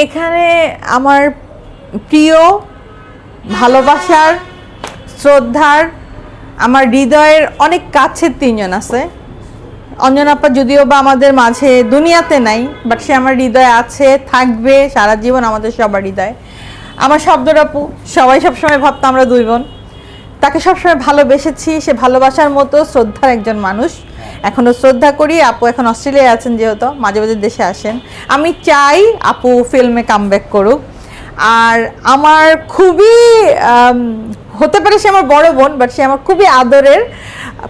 এখানে আমার প্রিয়, ভালোবাসার, শ্রদ্ধার, আমার হৃদয়ের অনেক কাছের তিনজন আছে। অঞ্জনাপা যদিও বা আমাদের মাঝে দুনিয়াতে নাই বাট সে আমার হৃদয়ে আছে, থাকবে সারা জীবন আমাদের সবার হৃদয়। আমার শব্দরাপু সবাই সবসময় ভাবতো আমরা দুই বোন। তাকে সবসময় ভালোবেসেছি, সে ভালোবাসার মতো, শ্রদ্ধার একজন মানুষ। এখনও শ্রদ্ধা করি, আপু এখন অস্ট্রেলিয়ায় আছেন যেহেতু, মাঝে মাঝে দেশে আসেন। আমি চাই আপু ফিল্মে কামব্যাক করুক। আর আমার খুবই হতে পারে সে আমার বড় বোন বাট সে আমার খুবই আদরের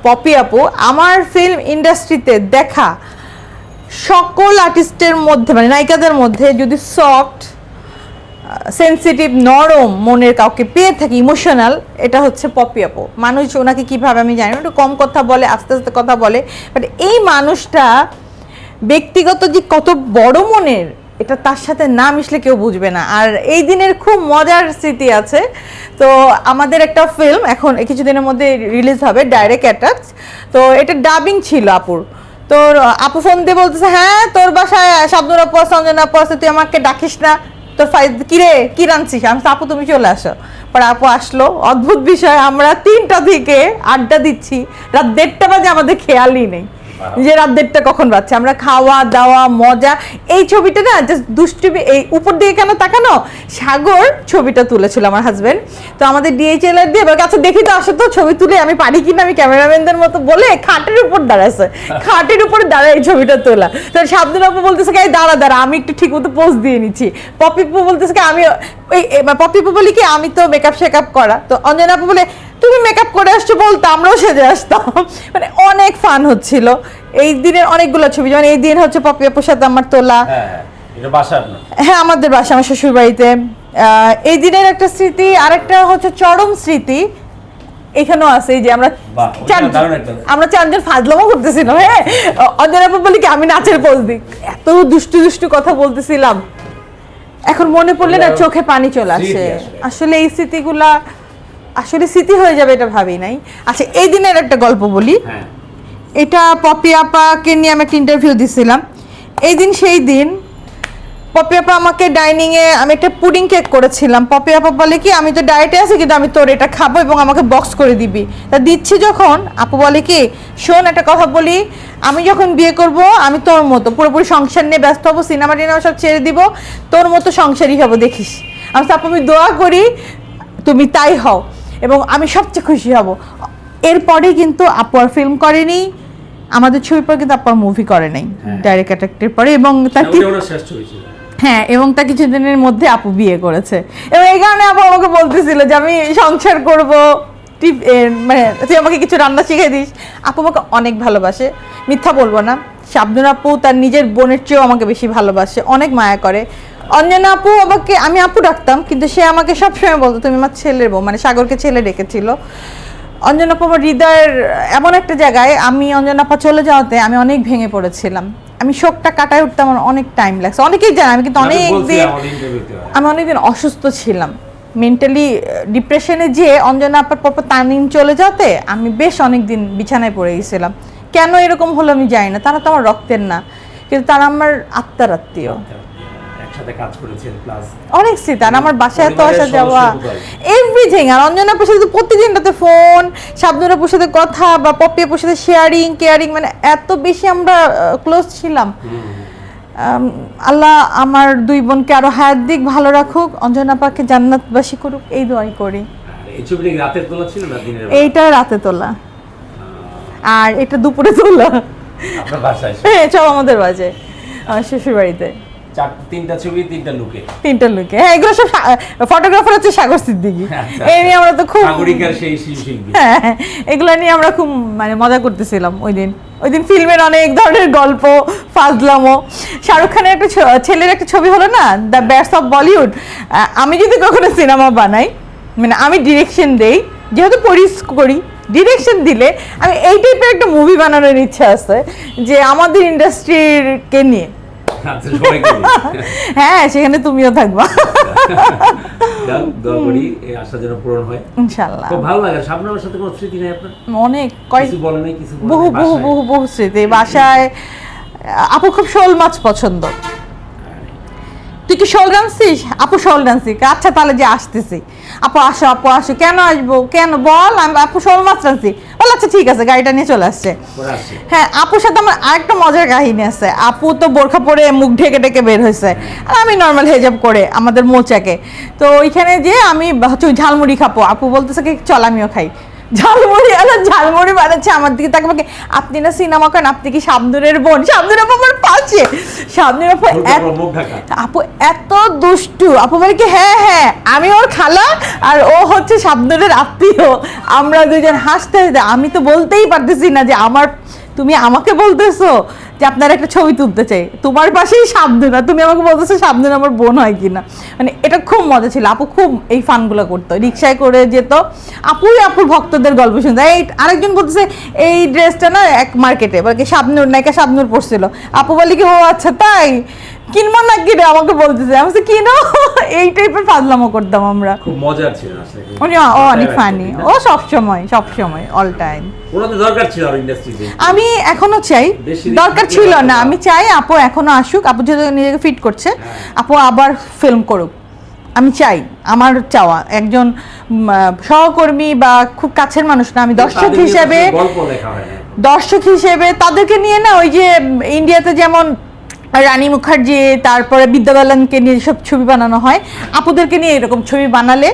পপি আপু। আমার ফিল্ম ইন্ডাস্ট্রিতে দেখা সকল আর্টিস্টের মধ্যে মানে নায়িকাদের মধ্যে যদি সফট সেন্সিটিভ নরম মনের কাউকে পেয়ে থাকি ইমোশনাল এটা হচ্ছে পপি আপু মানুষ ওনাকে কীভাবে আমি জানি একটু কম কথা বলে, আস্তে আস্তে কথা বলে বাট এই মানুষটা ব্যক্তিগত যে কত বড় মনের, এটা তার সাথে না মিশলে কেউ বুঝবে না। আর এই দিনের খুব মজার স্মৃতি আছে। তো আমাদের একটা ফিল্ম এখন কিছুদিনের মধ্যে রিলিজ হবে ডাইরেক্ট অ্যাটাচ তো এটা ডাবিং ছিল আপুর। তোর আপু ফোন দিয়ে বলতেছে হ্যাঁ তোর বাসায়, শাবনুর আপু আছে, অঞ্জনা আপু আছে, তুই আমাকে ডাকিস না। তোর কিরে, কি রাঁধছিস? আমি আপু, তুমি চলে আসো। পরে আপু আসলো। অদ্ভুত বিষয়, আমরা তিনটা থেকে আড্ডা দিচ্ছি। রাত দেড়টা বাজে আমাদের খেয়ালই নেই। যে রাত দেড়টা কখন বাজছে? আমরা খাওয়া, দাওয়া, মজা, এই ছবিটা না জাস্ট দুষ্টুমি, এই উপর দিকে কেন তাকানো? সাগর ছবিটা তুলেছিল আমার হাজবেন্ড তো আমাদের ডিএইচএলআর দিয়ে এবার কাছে দেখি তো আসো তো, ছবি তুলে আমি পারি কিনা, আমি ক্যামেরাম্যানদের মতো বলে খাটের উপর দাঁড়াইছে। খাটের উপরে দাঁড়ায় এই ছবিটা তোলা। তো শাবদুল আপু বলতেছে কি দাঁড়া দাঁড়া, আমি একটু ঠিক মতো পোজ দিয়ে নিচ্ছি। পপিপু বলতেছে আমি ওই এবার পপি আপু বলি কি, আমি তো মেকআপ শেকআপ করা। তো অঞ্জনা আপু বলে তুমি মেকআপ করে আসছো বলতো আমরাও সেজে আসতাম। মানে অনেক ফান হচ্ছিল। এই দিনের অনেকগুলো ছবি যেমন এই দিন হচ্ছে পপি আপুর সাথে আমার তোলা। হ্যাঁ হ্যাঁ হ্যাঁ আমাদের বাসা আমার শ্বশুর বাড়িতে এই দিনের একটা স্মৃতি আরেকটা হচ্ছে চরম স্মৃতি। এখানেও আছে যে আমরা আমরা চারজন ফাজলামো করতেছিলাম হ্যাঁ? অঞ্জনা আপু বলি কি আমি নাচের পোজ দিই। এত দুষ্টু দুষ্টু কথা বলতেছিলাম। এখন মনে পড়লে না চোখে পানি চলে আসে। আসলে এই স্মৃতিগুলা আসলে স্মৃতি হয়ে যাবে এটা ভাবি নাই। আচ্ছা এই দিনের একটা গল্প বলি। হ্যাঁ। এটা পপি আপাকে নিয়ে আমি একটা ইন্টারভিউ দিছিলাম। এই দিন সেই দিন পপি আপা আমাকে ডাইনিংয়ে আমি একটা পুডিং কেক করেছিলাম। পপি আপা বলে কি আমি তো ডায়েটে আছি কিন্তু আমি তোর এটা খাব এবং আমাকে বক্স করে দিবি। তা দিচ্ছি যখন আপু বলে কি শোন একটা কথা বলি আমি যখন বিয়ে করব আমি তোর মতো পুরোপুরি সংসার নিয়ে ব্যস্ত হব সিনেমা টিনেমা সব ছেড়ে দিব তোর মতো সংসারই হব দেখিস। আমি আপু আমি দোয়া করি তুমি তাই হও। এবং আমি সবচেয়ে খুশি হব। এরপরে কিন্তু আপু আর ফিল্ম করেনি আমাদের ছবির পর কিন্তু আপু আর মুভি করে নাই। ডাইরেক্ট অ্যাটাক্টের পরে এবং তার হ্যাঁ এবং তা কিছুদিনের মধ্যে আপু বিয়ে করেছে। এবং এই কারণে আপু আমাকে বলতেছিল যে আমি সংসার করব মানে তুই আমাকে কিছু রান্না শিখিয়ে দিস। আপু আমাকে অনেক ভালোবাসে মিথ্যা বলব না। শাবনুর আপু তার নিজের বোনের চেয়েও আমাকে বেশি ভালোবাসে অনেক মায়া করে। অঞ্জনা আপু আমাকে আমি আপু ডাকতাম কিন্তু সে আমাকে সবসময় বলতো তুমি আমার ছেলের বউ। মানে সাগরকে ছেলে ডেকেছিল। অঞ্জনা আপু আমার হৃদয়ের এমন একটা জায়গায় আমি অঞ্জনা আপা চলে যাওয়াতে আমি অনেক ভেঙে পড়েছিলাম। আমি শোকটা কাটায় উঠতে আমার অনেক টাইম লাগছে। অনেকেই জানে আমি কিন্তু অনেক দিন আমি অনেকদিন অসুস্থ ছিলাম। মেন্টালি ডিপ্রেশনে যে অঞ্জনা আপার পর পর তানিম চলে যাতে আমি বেশ অনেক দিন বিছানায় পড়ে গেছিলাম। কেন এরকম হলো আমি জানি না তারা তো আমার রক্তের না কিন্তু তারা আমার আত্মার আত্মীয়। একসাথে কাজ করেছেন প্লাস অনেক আর আমার বাসায় এত আসা যাওয়া এভরিথিং আর অঞ্জনা আপুর সাথে তো প্রতিদিন রাতে ফোন শাবনুর আপুর সাথে কথা বা পপি আপুর সাথে শেয়ারিং কেয়ারিং মানে এত বেশি আমরা ক্লোজ ছিলাম। আল্লাহ আমার দুই বোনকে আরও হায়াত দিক ভালো রাখুক অঞ্জনা আপাকে জান্নাতবাসী করুক এই দোয়াই করি। এই ছবিটা রাতের তোলা ছিল না দিনের এইটা রাতে তোলা। আর এটা দুপুরে তোলা। আপনার বাসায়? হ্যাঁ সব আমাদের বাজে আমার শ্বশুর বাড়িতে তিনটা ছবি তিনটা লুকে তিনটা লুকে হ্যাঁ এগুলো সব ফটোগ্রাফার হচ্ছে সাগর সিদ্দিকি। আচ্ছা। এই নিয়ে আমরা তো খুব নাগরিকার সেই শিল্পী হ্যাঁ এগুলো নিয়ে আমরা খুব মানে মজা করতেছিলাম ওই দিন। ওই দিন ফিল্মের অনেক ধরনের গল্প ফাজলামো। শাহরুখ খানের একটা ছেলের একটা ছবি হলো না দ্য ব্যাটস অফ বলিউড আমি যদি কখনো সিনেমা বানাই মানে আমি ডিরেকশন দেই যেহেতু পরিস করি ডিরেকশন দিলে আমি এই টাইপের একটা মুভি বানানোর ইচ্ছা আছে যে আমাদের ইন্ডাস্ট্রিকে নিয়ে। আচ্ছা। হ্যাঁ সেখানে তুমিও থাকবা। যাক, করি এই আশা যেন পূরণ হয়। ইনশাল্লাহ খুব ভালো লাগে। সামনের সাথে কোনো স্মৃতি নেই আপনার? অনেক কয়েক কিছু বলে নাই কিছু বহু বহু? বহু বহু স্মৃতি। বাসায় আপু খুব শোল মাছ পছন্দ। তুই কি শোল ডান্সিস আপু শোল ডান্সি আচ্ছা তাহলে যে আসতেছি। আপু আসো আপু আসো। কেন আসব? কেন? বল আমি আপু শোল মাছ টানছি বল আচ্ছা ঠিক আছে গাড়িটা নিয়ে চলে আসছে। আসছে। হ্যাঁ আপুর সাথে আমার আরেকটা মজার কাহিনী আছে। আপু তো বোরখা পরে মুখ ঢেকে ঢেকে বের হয়েছে। আর আমি নর্মাল হেজাব করে আমাদের মোচাকে। তো ওইখানে যে আমি হচ্ছে ঝালমুড়ি খাব। আপু বলতেছে কি চল আমিও খাই। ঝালমুড়ি আলো ঝালমুড়ি বানাচ্ছে আমার দিকে তাকে আমাকে আপনি না সিনেমা করেন আপনি কি শাবনুরের বোন? শাবনুর আপু আমার পাশে। শাবনুর আপু আপু এত দুষ্টু। আপু বলে কি হ্যাঁ হ্যাঁ আমি ওর খালা আর ও হচ্ছে শাবনুরের আত্মীয়। আমরা দুজন হাসতে হাসতে আমি তো বলতেই পারতেছি না যে আমার তুমি আমাকে বলতেছো যে আপনার একটা ছবি তুলতে চাই। তোমার পাশেই শাবনুরা তুমি আমাকে বলতেছো শাবনুর আমার বোন হয় কিনা। মানে এটা খুব মজা ছিল। আপু খুব এই ফানগুলো করতো। রিক্সায় করে যেত। আপুই আপুর ভক্তদের গল্প শুনতো। এই আরেকজন বলতেছে এই ড্রেসটা না এক মার্কেটে। বলে কি শাবনুর নায়িকা শাবনুর পড়ছিল আপু বলে কি ও আচ্ছা তাই? কিনবো না কিনে আমাকে বলতেছে। আমি বলছি, কিনো? এই টাইপের ফাজলামো করতাম আমরা। খুব মজার ছিল আসলে উনি ও অনেক ফানি ও সব সময় সব সময় অল টাইম ওনাদের দরকার ছিল আর ইন্ডাস্ট্রিতে আমি এখনও চাই। দরকার ছিল না। না। আমি চাই আপু এখনও আসুক। আপু যেহেতু নিজেকে ফিট করছে আপু আবার ফিল্ম করুক। আমি চাই আমার চাওয়া। একজন সহকর্মী বা খুব কাছের মানুষ না আমি দর্শক হিসেবে দর্শক হিসেবে তাদেরকে নিয়ে না ওই যে ইন্ডিয়াতে যেমন রানী মুখার্জি তারপরে বিদ্যা বালনকে নিয়ে সব ছবি বানানো হয় আপুদেরকে নিয়ে এরকম ছবি বানালে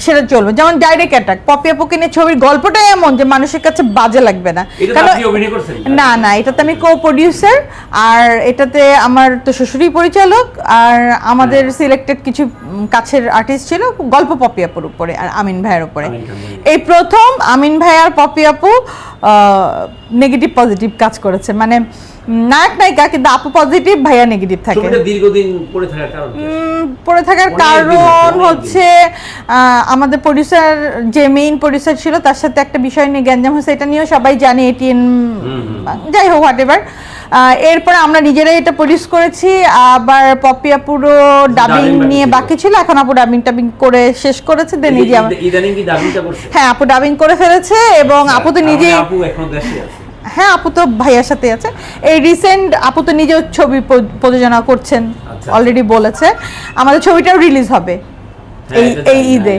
সেটা চলবে। যেমন ডাইরেক্ট অ্যাটাক পপি আপুকে নিয়ে ছবির গল্পটাই এমন যে মানুষের কাছে বাজে লাগবে না। কারণ- করছেন না? না এটাতে আমি কো প্রডিউসার আর এটাতে আমার তো শ্বশুরই পরিচালক আর আমাদের হ্যাঁ। সিলেক্টেড কিছু কাছের আর্টিস্ট ছিল গল্প পপি আপুর উপরে আর আমিন ভাইয়ের উপরে। এই প্রথম আমিন ভাই আর পপি আপু নেগেটিভ পজিটিভ কাজ করেছে। মানে নায়ক নায়িকা কিন্তু আপু পজিটিভ ভাইয়া নেগেটিভ থাকে। দীর্ঘদিন পড়ে থাকার কারণ পড়ে থাকার কারণ হচ্ছে, আমাদের প্রডিউসার যে মেইন প্রডিউসার ছিল তার সাথে একটা বিষয় নিয়ে গ্যাঞ্জাম হয়েছে এটা নিয়েও সবাই জানে এটিএন। যাই হোক হোয়াট এভার এরপরে আমরা নিজেরাই এটা প্রডিউস করেছি আবার পপিয়া পুরো ডাবিং নিয়ে বাকি ছিল এখন আপু ডাবিং টাবিং করে শেষ করেছে দেন করছে? হ্যাঁ আপু ডাবিং করে ফেলেছে এবং আপু তো নিজেই আপু এখন দেশে আছে। হ্যাঁ আপু তো ভাইয়ার সাথে আছে। এই রিসেন্ট আপু তো নিজেও ছবি প্রযোজনা করছেন আচ্ছা। অলরেডি বলেছে। আমাদের ছবিটাও রিলিজ হবে হ্যাঁ, এই এই ঈদে।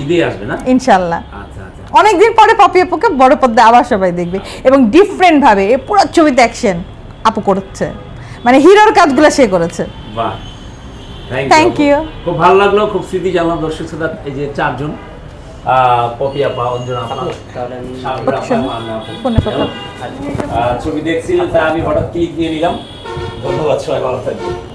ঈদে আসবে না? ইনশাল্লাহ আচ্ছা আচ্ছা। অনেকদিন পরে পপি আপুকে বড় পর্দায় আবার সবাই দেখবে। এবং ডিফারেন্ট ভাবে এ পুরো ছবিতে অ্যাকশন আপু করছে। মানে হিরোর কাজগুলো সে করেছে। বাহ। Thank you. খুব ভালো লাগল খুব স্মৃতি জানলাম দর্শক শ্রোতা এই যে চারজন। পপি আপা অঞ্জনা আপা ছবি দেখছিলাম তা আমি হঠাৎ ক্লিক দিয়ে নিলাম। ধন্যবাদ সবাই ভালো থাকবেন।